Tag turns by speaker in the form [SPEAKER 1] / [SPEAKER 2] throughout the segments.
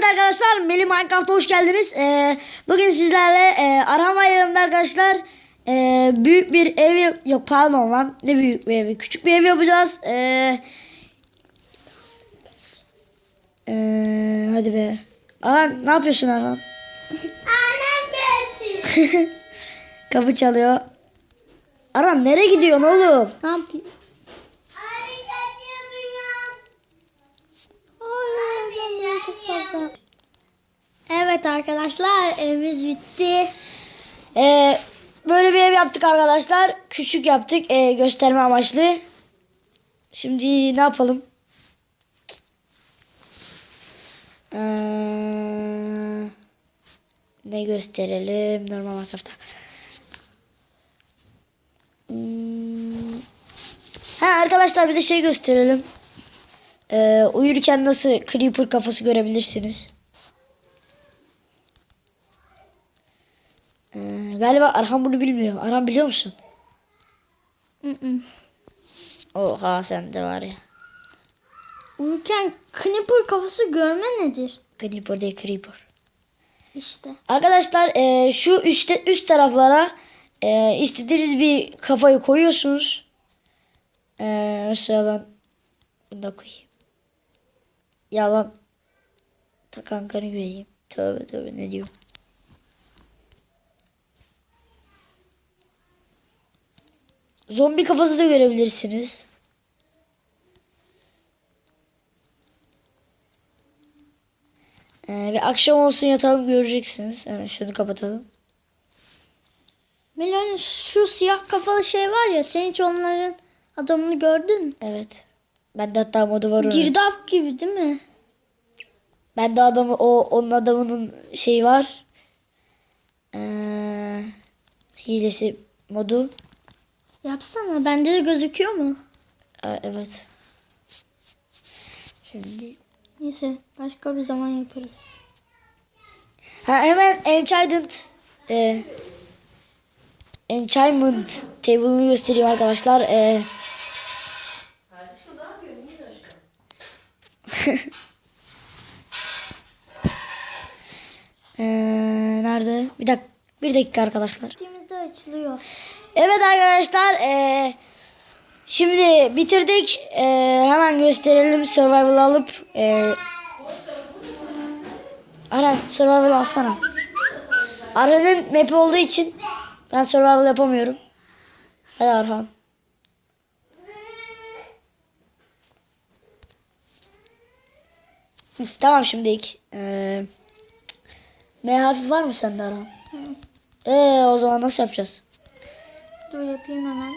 [SPEAKER 1] Evet arkadaşlar Melih Minecraft'a hoş geldiniz. Ee, bugün sizlerle e, Arham Bayramı'nda arkadaşlar e, büyük bir ev yok pardon lan ne büyük bir evi küçük bir ev yapacağız. Ee, e, hadi be. Arhan ne yapıyorsun
[SPEAKER 2] gelsin.
[SPEAKER 1] Kapı çalıyor. Arhan nereye gidiyorsun oğlum?
[SPEAKER 2] Ne yapayım? Evet arkadaşlar evimiz bitti.
[SPEAKER 1] Ee, böyle bir ev yaptık arkadaşlar. Küçük yaptık ee, gösterme amaçlı. Şimdi ne yapalım? Ee, ne gösterelim? Normal Minecraft'ta. Hmm. Ha arkadaşlar bir de şey gösterelim. Ee, uyurken nasıl creeper kafası görebilirsiniz. Ee, galiba Arhan bunu bilmiyor. Arhan biliyor musun? Oha sen de var ya.
[SPEAKER 2] Uyurken Knipper kafası görme nedir?
[SPEAKER 1] Creeper değil Creeper.
[SPEAKER 2] İşte.
[SPEAKER 1] Arkadaşlar e, şu üstte üst taraflara e, istediğiniz bir kafayı koyuyorsunuz. E, mesela ben bunu da koyayım. Yalan. Takankanı göreyim. Tövbe tövbe ne diyor. Zombi kafası da görebilirsiniz. Ee, ve akşam olsun yatalım göreceksiniz. Hemen şunu kapatalım.
[SPEAKER 2] Melon şu siyah kafalı şey var ya sen hiç onların adamını gördün mü?
[SPEAKER 1] Evet. Bende hatta modu var onun.
[SPEAKER 2] Girdap gibi değil mi?
[SPEAKER 1] Bende adamı o onun adamının şeyi var. Ee, hilesi modu.
[SPEAKER 2] Yapsana bende de gözüküyor mu?
[SPEAKER 1] Aa, evet. Şimdi
[SPEAKER 2] Neyse başka bir zaman yaparız.
[SPEAKER 1] ha, hemen enchantment e, enchantment table'ını göstereyim arkadaşlar. E, Ee, nerede? Bir dakika, bir dakika arkadaşlar.
[SPEAKER 2] Gittiğimizde açılıyor.
[SPEAKER 1] Evet arkadaşlar eee, şimdi bitirdik Eee, hemen gösterelim survival alıp eee Aran survival alsana. Aran'ın map olduğu için ben survival yapamıyorum. Hadi Arhan. Tamam şimdi ilk. Eee M hafif var mı sende Arhan? Eee o zaman nasıl yapacağız?
[SPEAKER 2] Dur yapayım hemen.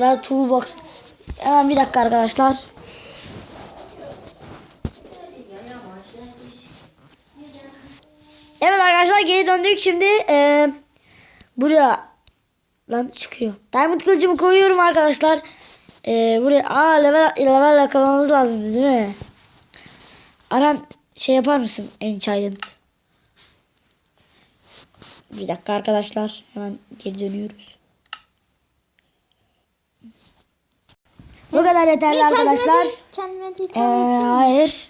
[SPEAKER 1] Ver toolbox. Hemen bir dakika arkadaşlar. Evet arkadaşlar geri döndük şimdi. Ee, buraya lan çıkıyor. Diamond kılıcımı koyuyorum arkadaşlar. Ee, buraya aa level level yakalamamız lazım değil mi? Aran şey yapar mısın Enchantment? Bir dakika arkadaşlar. Hemen geri dönüyoruz. Bu kadar yeterli arkadaşlar.
[SPEAKER 2] Kendime değil.
[SPEAKER 1] Ee, hayır.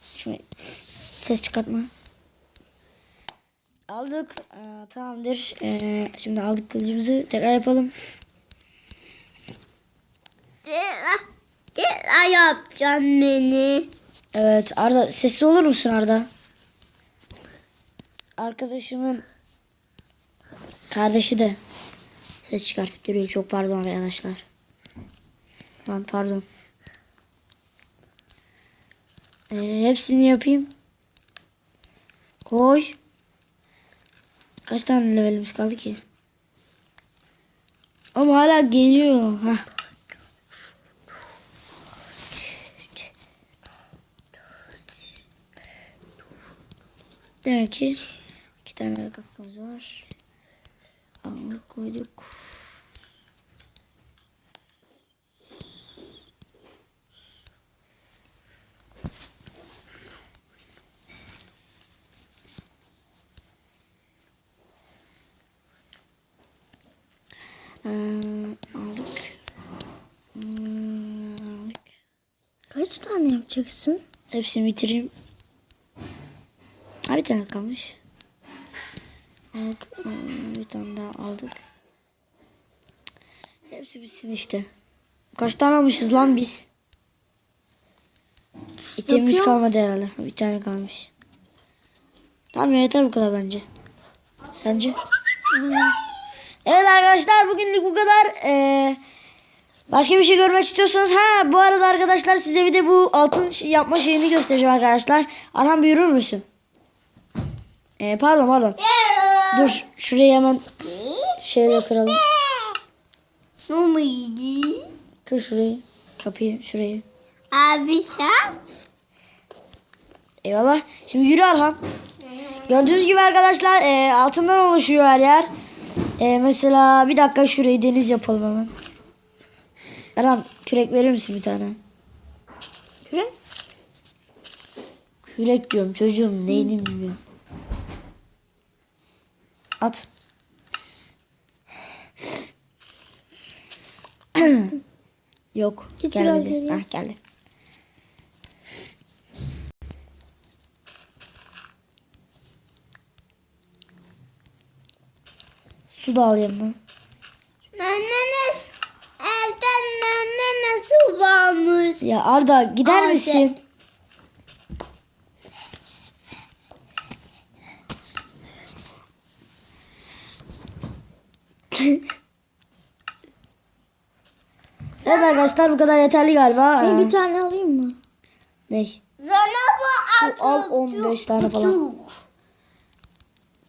[SPEAKER 1] Şimdi ses çıkartma. Aldık. Ee, tamamdır. Ee, şimdi aldık kılıcımızı. Tekrar yapalım.
[SPEAKER 2] Ay yapacaksın beni.
[SPEAKER 1] Evet Arda sesli olur musun Arda? Arkadaşımın kardeşi de ses çıkartıp duruyor. Çok pardon arkadaşlar. Tamam pardon. Ee, hepsini yapayım. Koy. Kaç tane levelimiz kaldı ki? Ama hala geliyor. Heh. Demek ki iki tane kapımız var. Aldık koyduk. Ee, aldık. Hmm, aldık.
[SPEAKER 2] Kaç Kaç tane yapacaksın?
[SPEAKER 1] Hepsini bitireyim. Ha bir tane kalmış. Aldık. hmm, Bir tane daha aldık. Hepsi bitsin işte. Kaç tane almışız lan biz? İtemimiz kalmadı herhalde. Bir tane kalmış. Tamam yeter bu kadar bence. Sence? Evet arkadaşlar bugünlük bu kadar. Ee, başka bir şey görmek istiyorsanız ha bu arada arkadaşlar size bir de bu altın yapma şeyini göstereceğim arkadaşlar. Arhan bir yürür müsün? Ee, pardon pardon. Dur şurayı hemen şeyle kıralım.
[SPEAKER 2] Ne oldu?
[SPEAKER 1] Kır şurayı. Kapıyı şurayı.
[SPEAKER 2] Abi sen?
[SPEAKER 1] Eyvallah. Şimdi yürü Arhan. Gördüğünüz gibi arkadaşlar e, altından oluşuyor her yer. E, mesela bir dakika şurayı deniz yapalım hemen. Arhan kürek verir misin bir tane?
[SPEAKER 2] Kürek?
[SPEAKER 1] Kürek diyorum çocuğum neyini bilmiyorum. At. Yok.
[SPEAKER 2] Git
[SPEAKER 1] gelmedi. Hah, geldi. Su da al yanına.
[SPEAKER 2] Anneniz evden nasıl varmış?
[SPEAKER 1] Ya Arda gider
[SPEAKER 2] Arda.
[SPEAKER 1] misin? evet arkadaşlar bu kadar yeterli galiba. Ee,
[SPEAKER 2] bir tane alayım mı?
[SPEAKER 1] Ne?
[SPEAKER 2] Sana bu
[SPEAKER 1] Al 15 tane falan.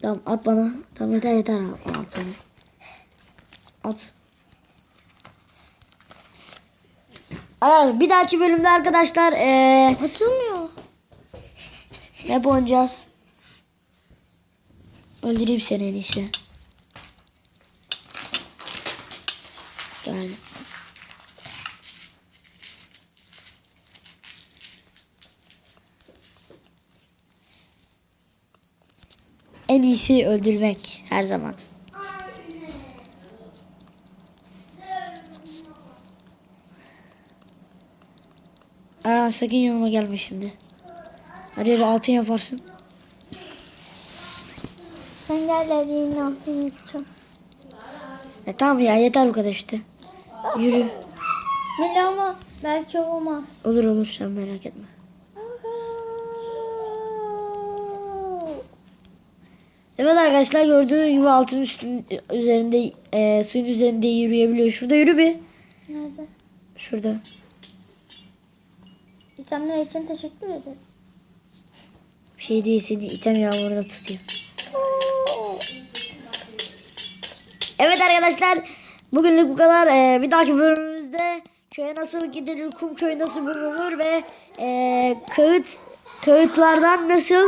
[SPEAKER 1] Tamam at bana. Tamam yeter yeter. Al, tane. At. Arkadaşlar bir dahaki bölümde arkadaşlar ee,
[SPEAKER 2] Atılmıyor.
[SPEAKER 1] hep oynayacağız. Öldüreyim seni en iyisi. Geldim. En iyisi öldürmek her zaman. Aa, sakın yanıma gelme şimdi. Her yeri altın yaparsın.
[SPEAKER 2] Sen gel dediğin altını yapacağım.
[SPEAKER 1] E, tamam ya yeter bu kadar işte. Yürü.
[SPEAKER 2] Mila ama belki olmaz.
[SPEAKER 1] Olur olur sen merak etme. Evet arkadaşlar gördüğünüz gibi altın üstün üzerinde e, suyun üzerinde yürüyebiliyor. Şurada yürü bir.
[SPEAKER 2] Nerede?
[SPEAKER 1] Şurada.
[SPEAKER 2] İtemler için teşekkür ederim.
[SPEAKER 1] Bir şey değil seni item yağmurda tutuyor. Evet arkadaşlar bugünlük bu kadar. Ee, bir dahaki bölümümüzde köye nasıl gidilir, kum köyü nasıl bulunur ve e, kağıt kağıtlardan nasıl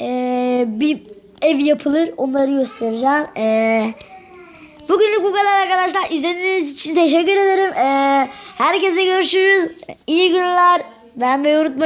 [SPEAKER 1] e, bir ev yapılır onları göstereceğim. E, bugünlük bu kadar arkadaşlar. İzlediğiniz için teşekkür ederim. E, herkese görüşürüz. İyi günler. Beğenmeyi unutmayın.